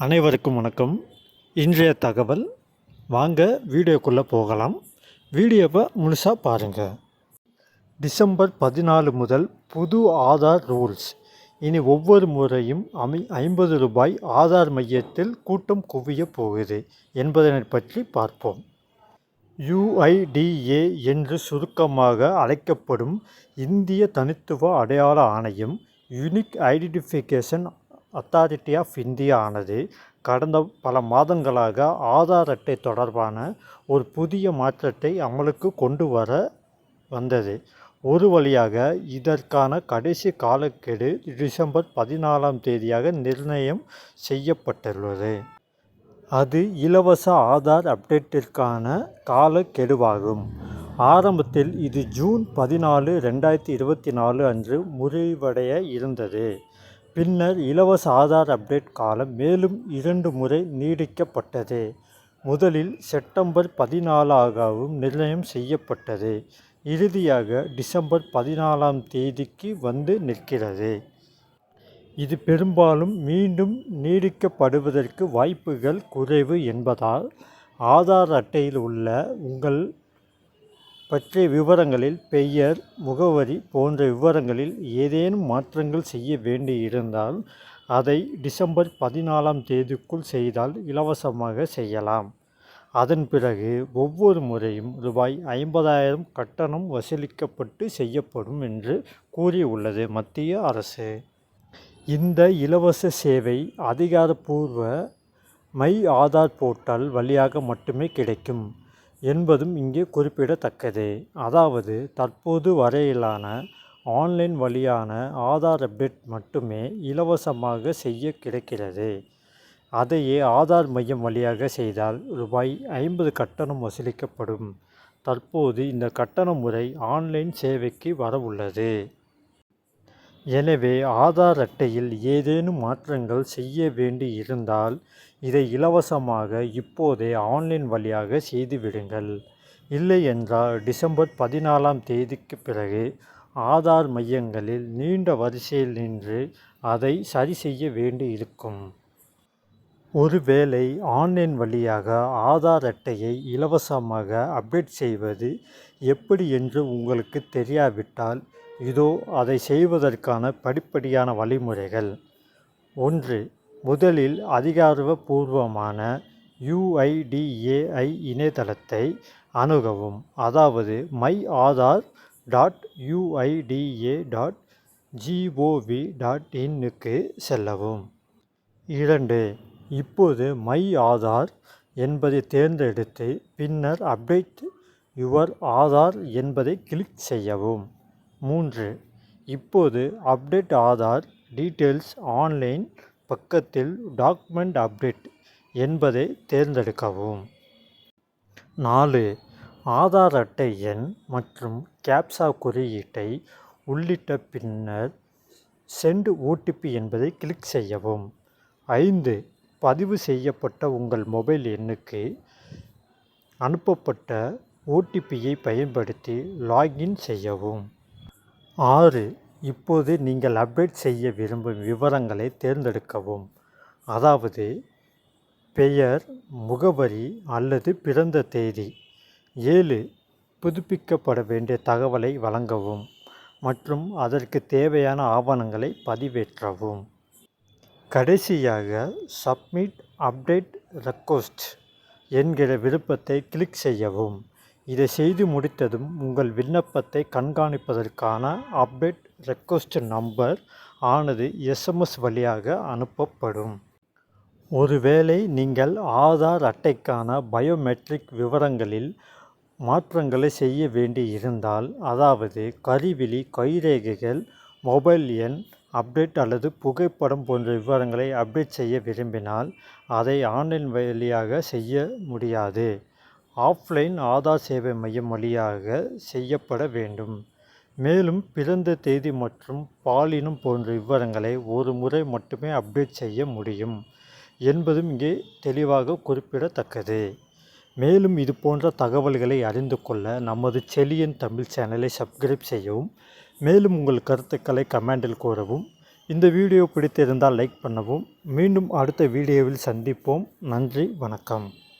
அனைவருக்கும் வணக்கம். இன்றைய தகவல் வாங்க வீடியோக்குள்ளே போகலாம். வீடியோவை முழுசாக பாருங்கள் டிசம்பர் பதினாலு முதல் புது ஆதார் ரூல்ஸ். இனி ஒவ்வொரு முறையும் அமை ஐம்பது ரூபாய் ஆதார் மையத்தில் கூட்டம் குவிய போகுது என்பதனை பற்றி பார்ப்போம். யுஐடிஏ என்று சுருக்கமாக அழைக்கப்படும் இந்திய தனித்துவ அடையாள ஆணையம் unique identification authority of India ஆனது கடந்த பல மாதங்களாக ஆதார் அட்டை தொடர்பான ஒரு புதிய மாற்றத்தை அமலுக்கு கொண்டு வர வந்தது. ஒரு வழியாக இதற்கான கடைசி காலக்கெடு டிசம்பர் பதினாலாம் தேதியாக நிர்ணயம் செய்யப்பட்டுள்ளது. அது இலவச ஆதார் அப்டேட்டிற்கான காலக்கெடுவாகும். ஆரம்பத்தில் இது ஜூன் பதினாலு ரெண்டாயிரத்தி இருபத்தி நாலு அன்று முறிவடைய இருந்தது. பின்னர் இலவச ஆதார் அப்டேட் காலம் மேலும் இரண்டு முறை நீடிக்கப்பட்டது. முதலில் செப்டம்பர் பதினாலாகவும் நிர்ணயம் செய்யப்பட்டது. இறுதியாக டிசம்பர் பதினாலாம் தேதிக்கு வந்து நிற்கிறது. இது பெரும்பாலும் மீண்டும் நீடிக்கப்படுவதற்கு வாய்ப்புகள் குறைவு என்பதால் ஆதார் அட்டையில் உள்ள உங்கள் பற்றிய விவரங்களில் பெயர் முகவரி போன்ற விவரங்களில் ஏதேனும் மாற்றங்கள் செய்ய வேண்டியிருந்தால் அதை டிசம்பர் பதினாலாம் தேதிக்குள் செய்தால் இலவசமாக செய்யலாம். அதன் பிறகு ஒவ்வொரு முறையும் ரூபாய் ஐம்பதாயிரம் கட்டணம் வசூலிக்கப்பட்டு செய்யப்படும் என்று கூறியுள்ளது மத்திய அரசு. இந்த இலவச சேவை அதிகாரப்பூர்வ மை ஆதார் போர்ட்டல் வழியாக மட்டுமே கிடைக்கும். என்பதும் இங்கே குறிப்பிடத்தக்கது. அதாவது தற்போது வரையிலான ஆன்லைன் வழியான ஆதார் அப்டேட் மட்டுமே இலவசமாக செய்ய கிடைக்கிறது. அதையே ஆதார் மையம் வழியாக செய்தால் ரூபாய் ஐம்பது கட்டணம் வசூலிக்கப்படும். தற்போது இந்த கட்டண முறை ஆன்லைன் சேவைக்கு வரவுள்ளது. எனவே ஆதார் அட்டையில் ஏதேனும் மாற்றங்கள் செய்ய வேண்டி இருந்தால் இதை இலவசமாக இப்போதே ஆன்லைன் வழியாக செய்துவிடுங்கள். இல்லை என்றால் டிசம்பர் பதினாலாம் தேதிக்கு பிறகு ஆதார் மையங்களில் நீண்ட வரிசையில் நின்று அதை சரி செய்ய வேண்டி இருக்கும் ஒருவேளை ஆன்லைன் வழியாக ஆதார் அட்டையை இலவசமாக அப்டேட் செய்வது எப்படி என்று உங்களுக்கு தெரியாவிட்டால் இதோ அதை செய்வதற்கான படிப்படியான வழிமுறைகள். ஒன்று முதலில் அதிகாரப்பூர்வமான யுஐடிஏஐ இணையதளத்தை அணுகவும். அதாவது my Aadhaar dot UIDAI dot G O V dot இன்னுக்கு செல்லவும். இரண்டு இப்போது மை ஆதார் என்பதை தேர்ந்தெடுத்து பின்னர் அப்டேட் யுவர் ஆதார் என்பதை கிளிக் செய்யவும். மூன்று. இப்போது அப்டேட் ஆதார் டீட்டெயில்ஸ் ஆன்லைன் பக்கத்தில் டாக்குமெண்ட் அப்டேட் என்பதை தேர்ந்தெடுக்கவும். நாலு. ஆதார் அட்டை எண் மற்றும் கேப்சா குறியீட்டை உள்ளிட்ட பின்னர் சென்ட் ஓடிபி என்பதை கிளிக் செய்யவும். ஐந்து. பதிவு செய்யப்பட்ட உங்கள் மொபைல் எண்ணுக்கு அனுப்பப்பட்ட ஓடிபியை பயன்படுத்தி லாகின் செய்யவும். ஆறு. இப்போது நீங்கள் அப்டேட் செய்ய விரும்பும் விவரங்களை தேர்ந்தெடுக்கவும். அதாவது பெயர் முகவரி அல்லது பிறந்த தேதி. ஏழு. புதுப்பிக்கப்பட வேண்டிய தகவலை வழங்கவும் மற்றும் அதற்கு தேவையான ஆவணங்களை பதிவேற்றவும். கடைசியாக சப்மிட் அப்டேட் ரெக்வஸ்ட் என்கிற விருப்பத்தை கிளிக் செய்யவும். இதை செய்து முடித்ததும் உங்கள் விண்ணப்பத்தை கண்காணிப்பதற்கான அப்டேட் ரெக்வஸ்ட் நம்பர் ஆனது எஸ்எம்எஸ் வழியாக அனுப்பப்படும். ஒருவேளை நீங்கள் ஆதார் அட்டைக்கான பயோமெட்ரிக் விவரங்களில் மாற்றங்களை செய்ய வேண்டி இருந்தால் அதாவது கருவிழி கைரேகைகள் மொபைல் எண் அப்டேட் அல்லது புகைப்படம் போன்ற விவரங்களை அப்டேட் செய்ய விரும்பினால் அதை ஆன்லைன் வழியாக செய்ய முடியாது. ஆஃப்லைன் ஆதார் சேவை மையம் வழியாக செய்யப்பட வேண்டும். மேலும் பிறந்த தேதி மற்றும் பாலினம் போன்ற விவரங்களை ஒரு முறை மட்டுமே அப்டேட் செய்ய முடியும் என்பதும் இங்கே தெளிவாக குறிப்பிடத்தக்கது. மேலும் இது போன்ற தகவல்களை அறிந்து கொள்ள நமது செலியன் தமிழ் சேனலை சப்ஸ்கிரைப் செய்யவும் மேலும் உங்கள் கருத்துக்களை கமெண்டில் கூறவும் இந்த வீடியோ பிடித்திருந்தால் லைக் பண்ணவும் மீண்டும் அடுத்த வீடியோவில் சந்திப்போம். நன்றி வணக்கம்.